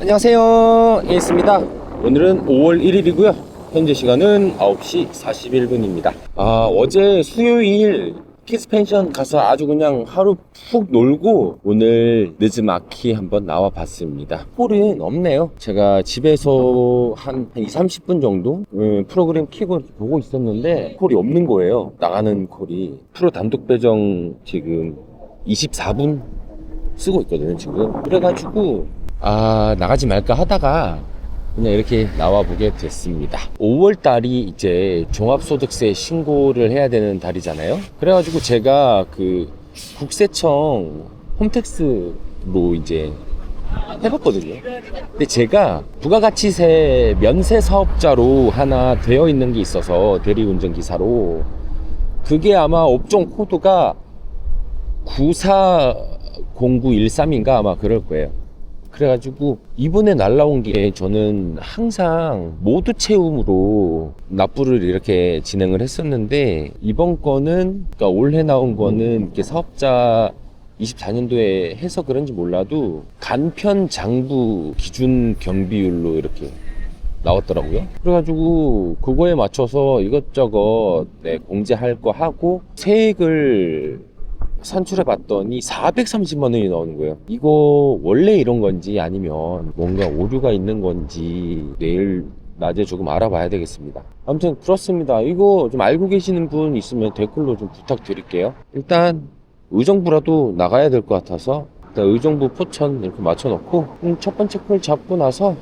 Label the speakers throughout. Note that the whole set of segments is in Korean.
Speaker 1: 안녕하세요. 에이스입니다. 오늘은 5월 1일이고요. 현재 시간은 9시 41분입니다. 아, 어제 수요일 키스펜션 가서 아주 그냥 하루 푹 놀고 오늘 늦은마키 한번 나와 봤습니다. 홀은 없네요. 제가 집에서 한 2, 30분 정도 음, 프로그램 키고 보고 있었는데 콜이 없는 거예요. 나가는 콜이. 프로 단독 배정 지금 24분 쓰고 있거든요, 지금. 그래가지고 아 나가지 말까 하다가 그냥 이렇게 나와 보게 됐습니다. 5월 달이 이제 종합소득세 신고를 해야 되는 달이잖아요. 그래가지고 제가 그 국세청 홈택스로 이제 해봤거든요. 근데 제가 부가가치세 면세 사업자로 하나 되어 있는 게 있어서 대리운전 기사로 그게 아마 업종 코드가 940913인가 아마 그럴 거예요 그래가지고 이번에 날라온 게 저는 항상 모두 채움으로 납부를 이렇게 진행을 했었는데 이번 거는 그러니까 올해 나온 거는 이렇게 사업자 24년도에 해서 그런지 몰라도 간편 장부 기준 경비율로 이렇게 나왔더라고요. 그래가지고 그거에 맞춰서 이것저것 네, 공제할 거 하고 세액을 산출해 봤더니 430만 원이 나오는 거예요. 이거 원래 이런 건지 아니면 뭔가 오류가 있는 건지 내일 낮에 조금 알아봐야 되겠습니다. 아무튼 그렇습니다. 이거 좀 알고 계시는 분 있으면 댓글로 좀 부탁드릴게요. 일단 의정부라도 나가야 될 것 같아서 일단 의정부 포천 이렇게 맞춰놓고 음, 첫 번째 콜 잡고 나서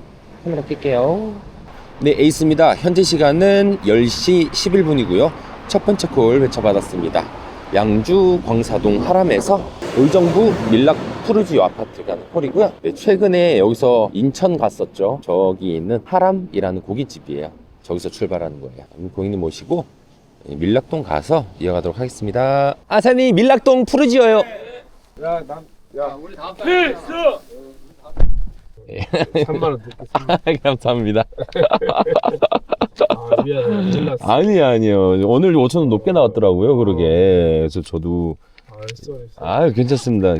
Speaker 1: 카메라 낄게요. 네, 에이스입니다. 현재 시간은 10시 11분이고요. 첫 번째 콜 외쳐받았습니다. 양주 광사동 하람에서 의정부 밀락 푸르지오 아파트 가는 콜이고요. 네, 최근에 여기서 인천 갔었죠. 저기 있는 하람이라는 고깃집이에요. 저기서 출발하는 거예요. 음, 고객님 모시고 네, 밀락동 가서 이어가도록 하겠습니다. 아사님 밀락동 푸르지오요.
Speaker 2: 야, 난, 야,
Speaker 3: 필수!
Speaker 2: 3만 원 듣겠습니다.
Speaker 1: 감사합니다.
Speaker 2: 아, 미안해.
Speaker 1: 아니 아니요. 오늘 5천 원 높게 나왔더라고요. 그러게. 그래서 저도
Speaker 2: 아, 알았어, 알았어.
Speaker 1: 아, 괜찮습니다.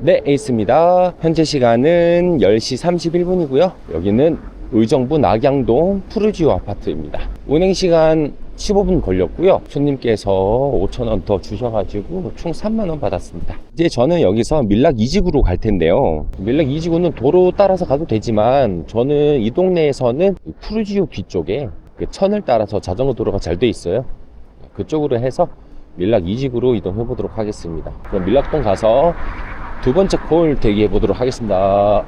Speaker 1: 네, 에이스입니다. 현재 시간은 10시 31분이고요. 여기는 의정부 낙양동 푸르지오 아파트입니다. 운행 시간 15분 걸렸고요. 손님께서 5,000원 더 주셔가지고 총 3만원 받았습니다. 이제 저는 여기서 밀락 이지구로 갈 텐데요. 밀락 이지구는 도로 따라서 가도 되지만 저는 이 동네에서는 푸르지오 뒤쪽에 그 천을 따라서 자전거 도로가 잘 돼 있어요. 그쪽으로 해서 밀락 이직으로 이동해 보도록 하겠습니다. 그럼 밀락동 가서 두 번째 콜 대기해 보도록 하겠습니다.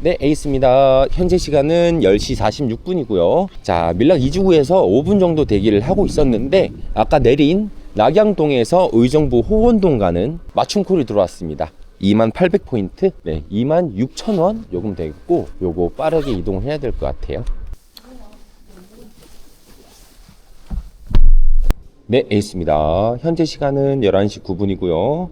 Speaker 1: 네, 에이스입니다. 현재 시간은 10시 46분이고요. 자, 밀락 이지구에서 5분 정도 대기를 하고 있었는데 아까 내린 낙양동에서 의정부 호원동 가는 맞춤 콜이 들어왔습니다. 2만 800포인트, 네, 2만 6천원 요금 되겠고 요거 빠르게 이동해야 될 것 같아요. 네, 에이스입니다. 현재 시간은 11시 9분이고요.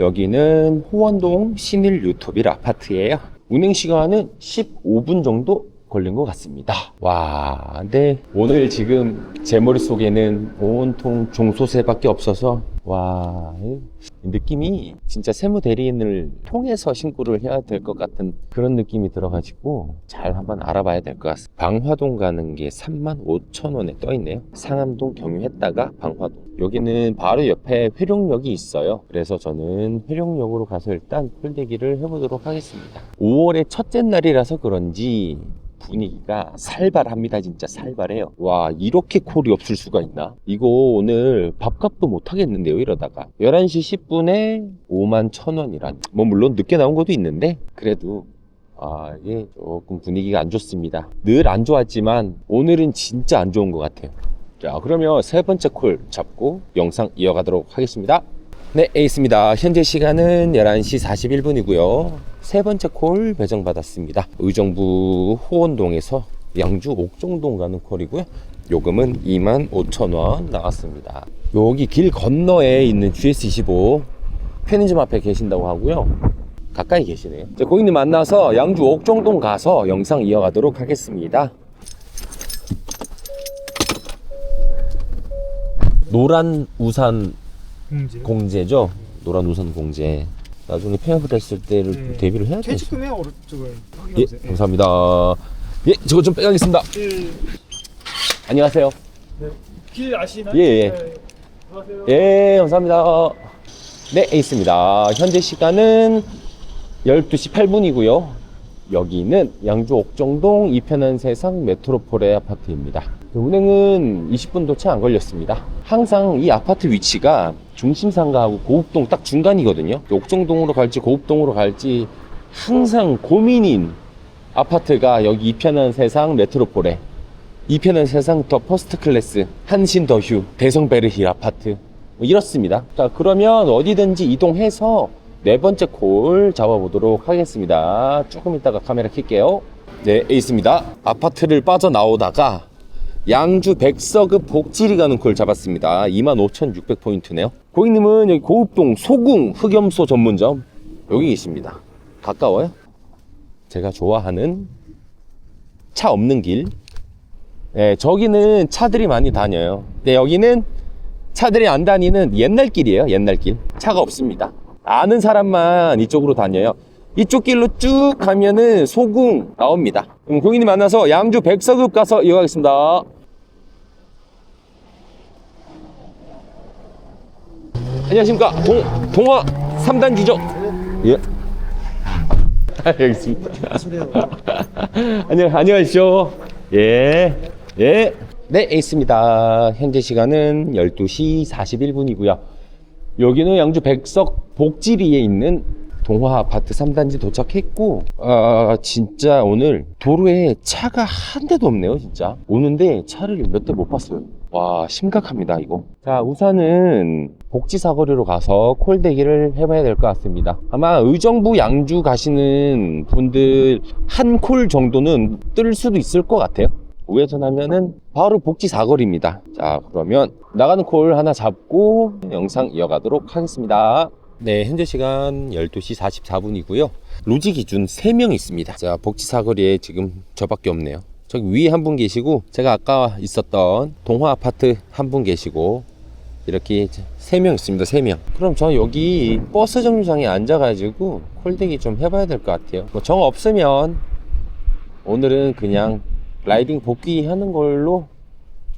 Speaker 1: 여기는 호원동 신일 유토빌 아파트예요. 운행 시간은 15분 정도 걸린 것 같습니다. 와, 근데 오늘 지금 제 머릿속에는 온통 종소세밖에 없어서 와, 이 느낌이 진짜 세무 대리인을 통해서 신고를 해야 될 것 같은 그런 느낌이 들어가지고 잘 한번 알아봐야 될 것 같습니다. 방화동 가는 게 3만 5천 원에 떠 있네요. 상암동 경유했다가 방화동. 여기는 바로 옆에 회룡역이 있어요. 그래서 저는 회룡역으로 가서 일단 콜대기를 해보도록 하겠습니다. 5월의 첫째 날이라서 그런지 분위기가 살발합니다. 진짜 살발해요. 와, 이렇게 콜이 없을 수가 있나? 이거 오늘 밥값도 못 하겠는데요, 이러다가. 11시 10분에 5만 1000원이란. 뭐, 물론 늦게 나온 것도 있는데, 그래도, 아, 이게 조금 분위기가 안 좋습니다. 늘 안 좋았지만, 오늘은 진짜 안 좋은 것 같아요. 자, 그러면 세 번째 콜 잡고 영상 이어가도록 하겠습니다. 네, 에이스입니다. 현재 시간은 11시 41분이고요. 세 번째 콜 배정받았습니다. 의정부 호원동에서 양주 옥정동 가는 콜이고요. 요금은 25,000원 나왔습니다. 여기 길 건너에 있는 GS25 편의점 앞에 계신다고 하고요. 가까이 계시네요. 자, 고객님 만나서 양주 옥정동 가서 영상 이어가도록 하겠습니다. 노란 우산
Speaker 2: 공제.
Speaker 1: 공제죠. 노란 우산 공제. 나중에 폐업 됐을 때를
Speaker 2: 네.
Speaker 1: 대비를 해야 되죠.
Speaker 2: 퇴직금에 오르 저거
Speaker 1: 예. 감사합니다. 예, 저거 좀 빼가겠습니다.
Speaker 2: 예.
Speaker 1: 안녕하세요.
Speaker 2: 길 아시나요?
Speaker 1: 예, 예.
Speaker 2: 네. 안녕하세요.
Speaker 1: 예, 감사합니다. 네, 있습니다. 현재 시간은 12시 8분이고요. 여기는 양주 옥정동 이편한 세상 메트로폴의 아파트입니다. 운행은 20분도 채 안 걸렸습니다. 항상 이 아파트 위치가 중심상가하고 고읍동 딱 중간이거든요. 옥정동으로 갈지 고읍동으로 갈지 항상 고민인 아파트가 여기 이 편한 세상 메트로폴에 이 편한 세상 더 퍼스트 클래스 한신 더 휴 대성 베르힐 아파트 뭐 이렇습니다. 자 그러면 어디든지 이동해서 네 번째 콜 잡아보도록 하겠습니다. 조금 있다가 카메라 켤게요. 네 있습니다. 아파트를 빠져나오다가 양주 백서급 복지리 가는 콜 잡았습니다. 25,600 포인트네요. 고객님은 여기 고읍동 소궁 흑염소 전문점 여기 계십니다. 가까워요? 제가 좋아하는 차 없는 길 네, 저기는 차들이 많이 다녀요. 근데 여기는 차들이 안 다니는 옛날 길이에요. 옛날 길. 차가 없습니다. 아는 사람만 이쪽으로 다녀요. 이쪽 길로 쭉 가면은 소궁 나옵니다. 그럼 고객님 만나서 양주 백서급 가서 이용하겠습니다. 안녕하십니까. 동, 동화 3단지죠? 예. 여기 있습니다. 안녕, 안녕하십시오. 예. 예. 네, 있습니다. 현재 시간은 12시 41분이고요. 여기는 양주 백석 복지리에 있는 동화 아파트 3단지 도착했고, 아, 진짜 오늘 도로에 차가 한 대도 없네요, 진짜. 오는데 차를 몇 대 못 봤어요. 와, 심각합니다, 이거. 자, 우선은 복지 사거리로 가서 콜 대기를 해봐야 될 것 같습니다. 아마 의정부 양주 가시는 분들 한 콜 정도는 뜰 수도 있을 것 같아요. 우회전 하면은 바로 복지 사거리입니다. 자, 그러면 나가는 콜 하나 잡고 영상 이어가도록 하겠습니다. 네, 현재 시간 12시 44분이고요. 로지 기준 3명 있습니다. 자, 복지 사거리에 지금 저밖에 없네요. 저기 위에 한 분 계시고 제가 아까 있었던 동화 아파트 한 분 계시고 이렇게 세명 있습니다. 세 명. 그럼 저 여기 버스 정류장에 앉아 가지고 콜대기 좀 해봐야 될 것 같아요. 뭐 정 없으면 오늘은 그냥 라이딩 복귀하는 걸로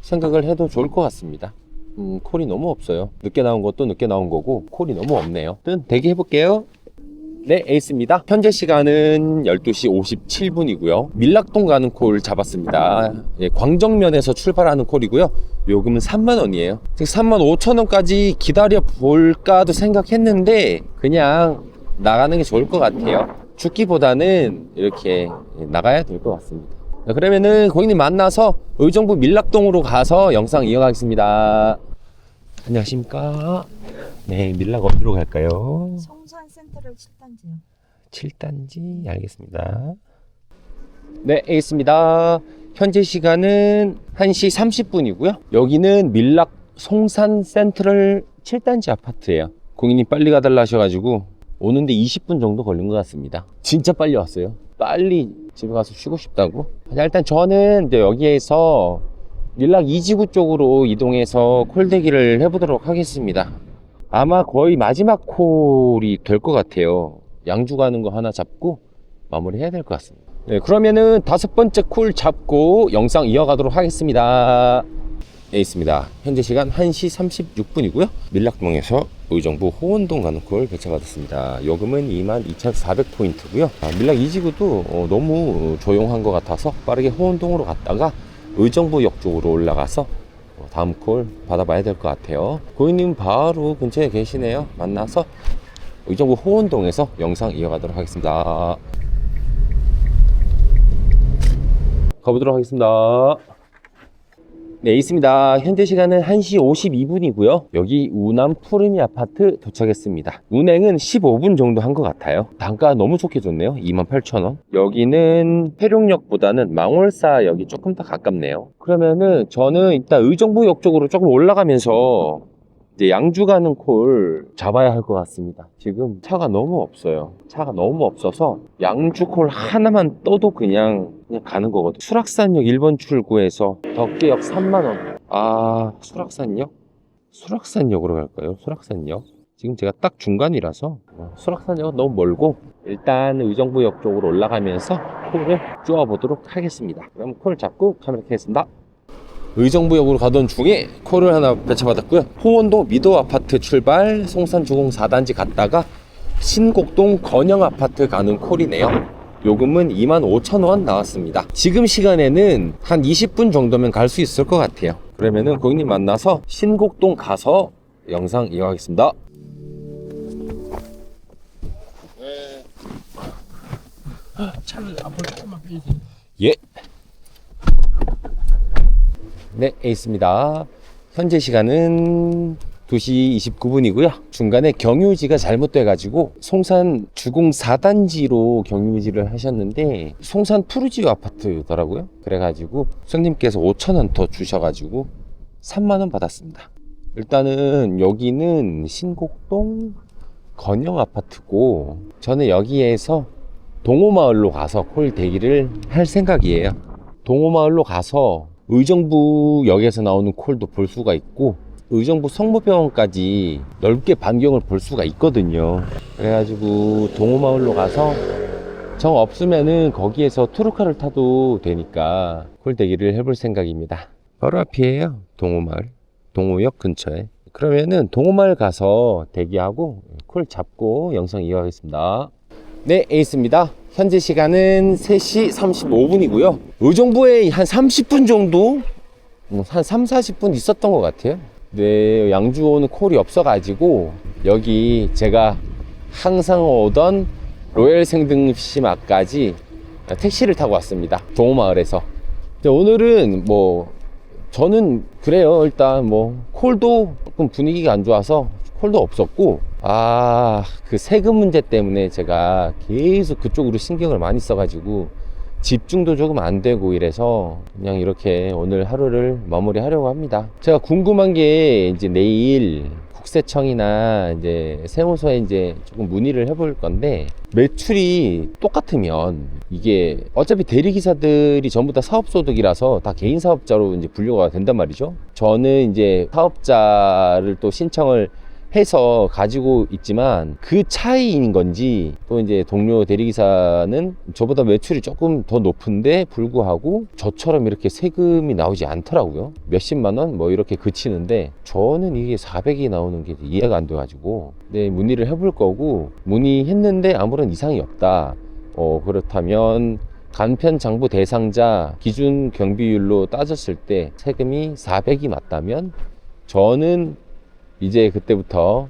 Speaker 1: 생각을 해도 좋을 것 같습니다. 음, 콜이 너무 없어요. 늦게 나온 것도 늦게 나온 거고 콜이 너무 없네요. 일단 대기해 볼게요. 네, 에이스입니다. 현재 시간은 12시 57분이고요. 밀락동 가는 콜 잡았습니다. 예, 광정면에서 출발하는 콜이고요. 요금은 3만 원이에요. 3만 5천 원까지 기다려 볼까도 생각했는데 그냥 나가는 게 좋을 것 같아요. 죽기보다는 이렇게 나가야 될 것 같습니다. 자, 그러면은 고객님 만나서 의정부 밀락동으로 가서 영상 이어가겠습니다. 안녕하십니까? 네, 밀락 어디로 갈까요?
Speaker 3: 성산 센터럴 7단지요.
Speaker 1: 7단지 알겠습니다. 네, 있습니다. 현재 시간은 1시 30분이고요. 여기는 밀락 송산 센트럴 7단지 아파트예요. 고객님 빨리 가달라 하셔가지고 오는데 20분 정도 걸린 것 같습니다. 진짜 빨리 왔어요. 빨리 집에 가서 쉬고 싶다고. 자, 일단 저는 이제 여기에서 밀락 이지구 쪽으로 이동해서 콜대기를 해보도록 하겠습니다. 아마 거의 마지막 콜이 될 것 같아요. 양주 가는 거 하나 잡고 마무리 해야 될 것 같습니다. 네, 그러면은 다섯 번째 콜 잡고 영상 이어가도록 하겠습니다. 네, 있습니다. 현재 시간 1시 36분이고요. 밀락동에서 의정부 호원동 가는 콜 배차받았습니다. 요금은 22,400포인트고요. 아, 밀락 이 지구도 어, 너무 조용한 것 같아서 빠르게 호원동으로 갔다가 의정부역 쪽으로 올라가서 어, 다음 콜 받아봐야 될 것 같아요. 고객님 바로 근처에 계시네요. 만나서 의정부 호원동에서 영상 이어가도록 하겠습니다. 가보도록 하겠습니다. 네, 있습니다. 현재 시간은 1시 52분이고요. 여기 우남 푸르미 아파트 도착했습니다. 운행은 15분 정도 한 것 같아요. 단가 너무 좋게 줬네요. 28,000원. 여기는 해룡역보다는 망월사역이 조금 더 가깝네요. 그러면은 저는 일단 의정부역 쪽으로 조금 올라가면서 이제 양주 가는 콜 잡아야 할 것 같습니다. 지금 차가 너무 없어요. 차가 너무 없어서 양주 콜 하나만 떠도 그냥, 그냥 가는 거거든요. 수락산역 1번 출구에서 덕계역 3만원. 아, 수락산역? 수락산역으로 갈까요? 수락산역? 지금 제가 딱 중간이라서 어, 수락산역은 너무 멀고 일단 의정부역 쪽으로 올라가면서 콜을 쪼아보도록 하겠습니다. 그럼 콜 잡고 카메라 켜겠습니다. 의정부역으로 가던 중에 콜을 하나 배차받았고요. 호원도 미도 아파트 출발 송산 주공 4단지 갔다가 신곡동 건영 아파트 가는 콜이네요. 요금은 25,000원 나왔습니다. 지금 시간에는 한 20분 정도면 갈 수 있을 것 같아요. 그러면은 고객님 만나서 신곡동 가서 영상 이어가겠습니다.
Speaker 2: 차를 앞으로 조금만 빼지.
Speaker 1: 예. 네, 에이스입니다. 현재 시간은 2시 29분이고요. 중간에 경유지가 잘못돼가지고 송산 주공 4단지로 경유지를 하셨는데 송산 푸르지오 아파트더라고요. 그래가지고 손님께서 5천원 더 주셔가지고 3만원 받았습니다. 일단은 여기는 신곡동 건영 아파트고 저는 여기에서 동호마을로 가서 콜 대기를 할 생각이에요. 동호마을로 가서 의정부역에서 나오는 콜도 볼 수가 있고 의정부 성모병원까지 넓게 반경을 볼 수가 있거든요. 그래가지고 동호마을로 가서 정 없으면은 거기에서 투르카를 타도 되니까 콜 대기를 해볼 생각입니다. 바로 앞이에요. 동호마을. 동호역 근처에. 그러면은 동호마을 가서 대기하고 콜 잡고 영상 이어가겠습니다. 네, 에이스입니다. 현재 시간은 3시 35분이고요. 의정부에 한 30분 정도? 음, 한 3, 40분 있었던 것 같아요. 네, 양주 오는 콜이 없어가지고, 여기 제가 항상 오던 로열 생등심 앞까지 택시를 타고 왔습니다. 동호마을에서. 근데 오늘은 뭐, 저는 그래요. 일단 뭐, 콜도 조금 분위기가 안 좋아서 콜도 없었고, 아, 그 세금 문제 때문에 제가 계속 그쪽으로 신경을 많이 써가지고 집중도 조금 안 되고 이래서 그냥 이렇게 오늘 하루를 마무리하려고 합니다. 제가 궁금한 게 이제 내일 국세청이나 이제 세무서에 이제 조금 문의를 해볼 건데 매출이 똑같으면 이게 어차피 대리기사들이 전부 다 사업소득이라서 다 개인 사업자로 이제 분류가 된단 말이죠. 저는 이제 사업자를 또 신청을 해서 가지고 있지만 그 차이인 건지 또 이제 동료 대리기사는 저보다 매출이 조금 더 높은데 불구하고 저처럼 이렇게 세금이 나오지 않더라고요. 몇십만 원 뭐 이렇게 그치는데 저는 이게 400이 나오는 게 이해가 안 돼가지고 네, 문의를 해볼 거고 문의했는데 아무런 이상이 없다. 어, 그렇다면 간편 장부 대상자 기준 경비율로 따졌을 때 세금이 400이 맞다면 저는 이제 그때부터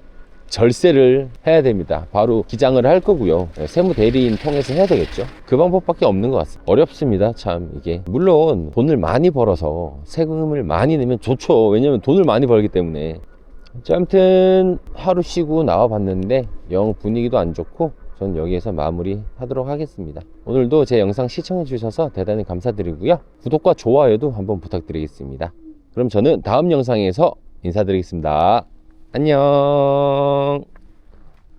Speaker 1: 절세를 해야 됩니다. 바로 기장을 할 거고요. 네, 세무 대리인 통해서 해야 되겠죠. 그 방법밖에 없는 것 같습니다. 어렵습니다. 참 이게 물론 돈을 많이 벌어서 세금을 많이 내면 좋죠. 왜냐면 돈을 많이 벌기 때문에. 자, 아무튼 하루 쉬고 나와 봤는데 영 분위기도 안 좋고 전 여기에서 마무리 하도록 하겠습니다. 오늘도 제 영상 시청해 주셔서 대단히 감사드리고요. 구독과 좋아요도 한번 부탁드리겠습니다. 그럼 저는 다음 영상에서 인사드리겠습니다. 안녕.